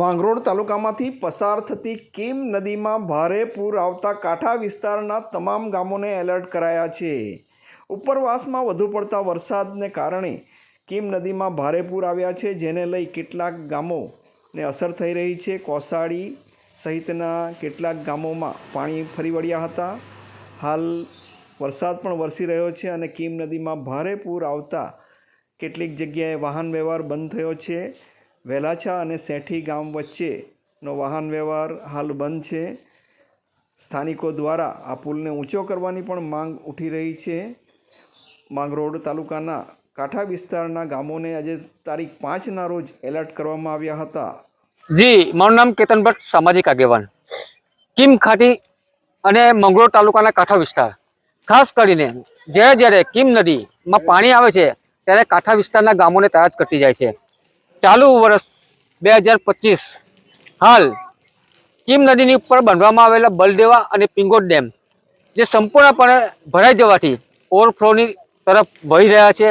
માંગરોળ તાલુકામાંથી પસાર થતી કીમ નદીમાં ભારે પૂર આવતા કાંઠા વિસ્તારના તમામ ગામોને એલર્ટ કરાયા છે. ઉપરવાસમાં વધુ પડતા વરસાદને કારણે કીમ નદીમાં ભારે પૂર આવ્યા છે, જેને લઈ કેટલાક ગામોને અસર થઈ રહી છે. કોસાડી સહિતના કેટલાક ગામોમાં પાણી ફરી વળ્યા હતા. હાલ વરસાદ પણ વરસી રહ્યો છે અને કીમ નદીમાં ભારે પૂર આવતા કેટલીક જગ્યાએ વાહન વ્યવહાર બંધ થયો છે. વેલાછા અને સેઠી ગામ વચ્ચેનો વાહન વ્યવહાર હાલ બંધ છે. સ્થાનિકો દ્વારા આ પુલને ઊંચો કરવાની પણ માંગ ઉઠી રહી છે. માંગરોળ તાલુકાના કાંઠા વિસ્તારના ગામોને આજે તારીખ પાંચના રોજ એલર્ટ કરવામાં આવ્યા હતા. જી, મારું નામ કેતન ભટ્ટ, સામાજિક આગેવાન. કિમ ખાટી અને મંગળોર તાલુકાના કાંઠા વિસ્તાર. ખાસ કરીને જ્યારે જ્યારે કિમ નદીમાં પાણી આવે છે, ત્યારે કાંઠા વિસ્તારના ગામોને તરાજ કરતી જાય છે. ચાલુ વર્ષ બે હજાર પચીસ હાલ કિમ નદીની ઉપર બાંધવામાં આવેલા બલદેવા અને પિંગોટ ડેમ, જે સંપૂર્ણપણે ભરાઈ જવાથી ઓવરફ્લોની તરફ વહી રહ્યા છે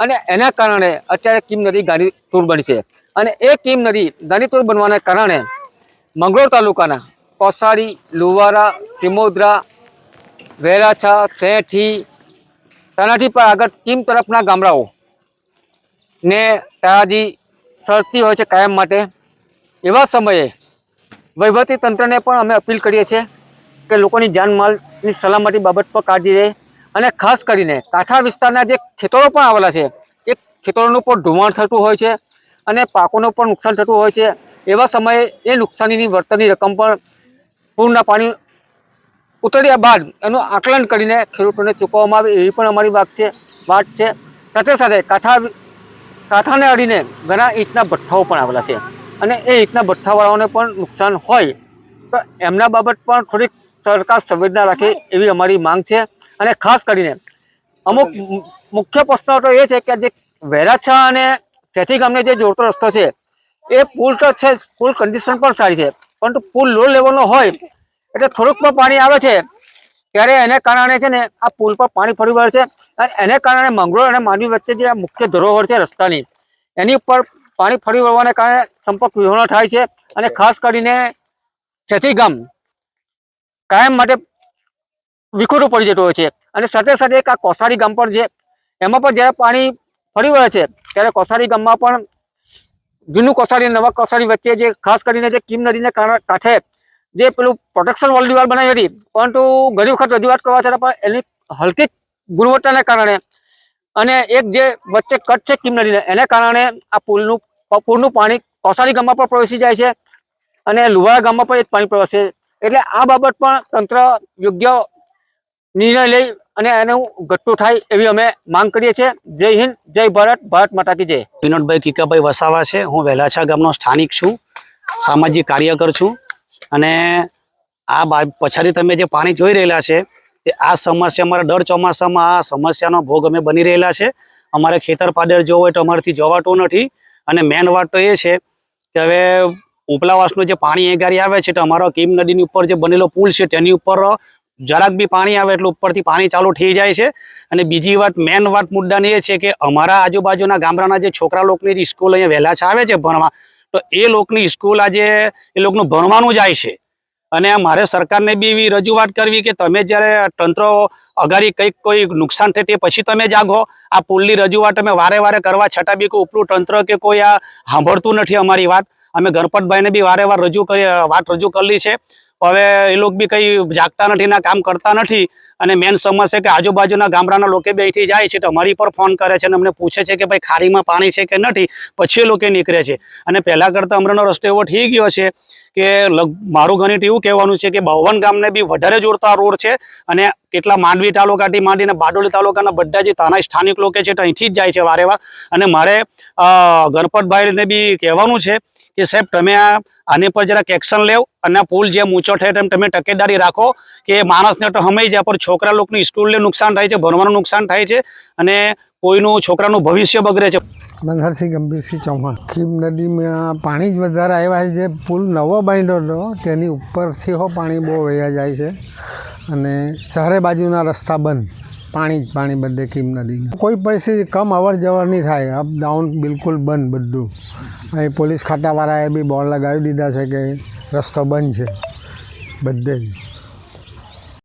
અને એના કારણે અત્યારે કિમ નદી ગાંધીતુર તૂર બની છે. અને એ કિમ નદી ગાંધીતુર બનવાના કારણે મંગળોર તાલુકાના કોસાડી લુવારા, સિમોદરા, વેરાછા, સેઠી તેનાથી પણ આગળ કિમ તરફના ગામડાઓ ને તાજી સરતી હોય છે કાયમ માટે. એવા સમયે વહીવટી તંત્રને પણ અમે અપીલ કરીએ છીએ કે લોકોની જાનમાલની સલામતી બાબત પર કાળજી રહે અને ખાસ કરીને કાંઠા વિસ્તારના જે ખેતરો પણ આવેલા છે, એ ખેતરોનું પણ ધોવાણ થતું હોય છે અને પાકોનું પણ નુકસાન થતું હોય છે. એવા સમયે એ નુકસાનીની વળતરની રકમ પણ પૂરના પાણી ઉતર્યા બાદ એનું આકલન કરીને ખેડૂતોને ચૂકવવામાં આવે એવી પણ અમારી વાત છે વાત છે. સાથે સાથે કાંઠા કાંઠાને અડીને ઘણા ઈંટના ભઠ્ઠાઓ પણ આવેલા છે. અને એ ઈંટના ભઠ્ઠાવાળાઓને પણ નુકસાન હોય, તો એમના બાબત પણ થોડીક સરકાર સંવેદના રાખે એવી અમારી માંગ છે. અને ખાસ કરીને, અમુક મુખ્ય પ્રશ્ન તો એ છે કે જે વેરાછા અને સેઠી ગામને જે જોડતો રસ્તો છે, એ પુલ તો છે, પુલ કન્ડિશન પણ સારી છે. પરંતુ પુલ લો લેવલનો હોય, એટલે થોડુંક પણ પાણી આવે છે ત્યારે એને કારણે છે ને આ પુલ પર પાણી ફરી વળે છે. અને એને કારણે મંગળોર અને માનવી વચ્ચે જે મુખ્ય ધરોહર છે રસ્તાની, એની ઉપર પાણી ફરી વળવાને કારણે સંપર્ક વિહોણો થાય છે અને ખાસ કરીને સેઠી ગામ કાયમ માટે વિખૂટું પડી જતું હોય છે. અને સાથે સાથે એક આ કોસારી ગામ પણ છે. એમાં પણ જ્યારે પાણી ફરી વળે છે, ત્યારે કોસારી ગામમાં પણ જૂનું કોસારી નવા કોસારી વચ્ચે જે ખાસ કરીને જે કીમ નદીને કાંઠે જે પેલું પ્રોટેક્શન વોલ દિવાલ બનાવી હતી, પરંતુ ઘણી વખત રજૂઆત કરવા છતાં પણ એની હલકી ગુણવત્તાને કારણે અને એક જે વચ્ચે કટ છે કિમ નદીને એને કારણે આ પુલનું પૂરનું પાણી કોસારી ગામમાં પણ પ્રવેશી જાય છે અને લુવાળા ગામમાં પણ એ પાણી પ્રવેશે એટલે આ બાબત પણ તંત્ર યોગ્ય નિર્ણય લઈ અને એનું ઘટતું થાય એવી અમે માંગ કરીએ છીએ. જય હિન્દ, જય ભારત ભારત માતા કી જય. વિનોદભાઈ કીકાભાઈ વસાવા છે. હું વેલાછા ગામનો સ્થાનિક છું. સામાજિક કાર્યકર છું. અને આ પછાડી તમે જે પાણી જોઈ રહેલા છે તે આ સમસ્યા અમારા દર ચોમાસામાં આ સમસ્યાનો ભોગ અમે બની રહેલા છે. અમારે ખેતર પાડેર જવું હોય તો અમારાથી જવાતું નથી. અને મેન વાત તો એ છે કે હવે ઉપલાવાસનું જે પાણી એગારી આવે છે તો અમારો કીમ નદીની ઉપર જે બનેલો પુલ છે તેની ઉપર જરાક બી પાણી આવે એટલે ઉપરથી પાણી ચાલુ થઈ જાય છે. અને બીજી વાત મેન વાત મુદ્દાની એ છે કે અમારા આજુબાજુના ગામડાના જે છોકરા લોકોની સ્કૂલ અહીંયા વહેલા આવે છે ભણવા તો એ લોકોની સ્કૂલ આજે એ લોકોનું ભણવાનું જાય છે. અને મારે સરકારને બી એવી રજૂઆત કરવી કે તમે જ્યારે તંત્ર અગાડી કંઈક કોઈ નુકસાન થાય તે પછી તમે જાગો આ પુલની રજૂઆત અમે વારે વારે કરવા છતાં બી કોઈ ઉપરું તંત્ર કે કોઈ આ સાંભળતું નથી અમારી વાત. અમે ગણપતભાઈને બી વારે વાર રજૂ કરી, વાત રજૂ કરેલી છે. હવે એ લોકો બી કંઈ જાગતા નથી ના કામ કરતા નથી. અને મેન સમસ્યા કે આજુબાજુના ગામડાના લોકો બેઠી જાય છે તો અમારી પર ફોન કરે છે અને અમને પૂછે છે કે ભાઈ ખાડીમાં પાણી છે કે નથી, પછી એ લોકો નીકળે છે. અને પહેલાં કરતાં હમણાંનો રસ્તો એવો થઈ ગયો છે કે મારું ગણિત એવું કહેવાનું છે કે બાવન ગામને બી વધારે જોડતા રોડ છે અને કેટલા માંડવી તાલુકાથી માંડીને બારડોલી તાલુકાના બધા જે તાના સ્થાનિક લોકો છે તો અહીંથી જ જાય છે વારે વાર. અને મારે ગણપતભાઈને બી કહેવાનું છે કે સાહેબ, તમે આની પર જરાક એક્શન લેવ અને પુલ જેમ ઊંચો થાય તેમ તમે તકેદારી રાખો કે માણસને તો હમાઈ જાય પણ છોકરા લોકોની સ્કૂલને નુકસાન થાય છે, ભણવાનું નુકસાન થાય છે અને કોઈનું છોકરાનું ભવિષ્ય બગડે છે. મનહરસિંહ ગંભીરસિંહ ચૌહાણ. ખીમ નદીમાં પાણી જ વધારે આવ્યા છે, જે પુલ નવો બાંધ્યો હતો, તેની ઉપરથી હો પાણી બહુ વહ્યા જાય છે અને ચારે બાજુના રસ્તા બંધ. પાણી જ પાણી બધે કીમ નદી કોઈ પરિસ્થિતિ કમ અવર જવર નહીં થાય. અપ ડાઉન બિલકુલ બંધ બધું. અહીં પોલીસ ખાતાવાળાએ બી બોર્ડ લગાવી દીધા છે કે રસ્તો બંધ છે. બધે જ.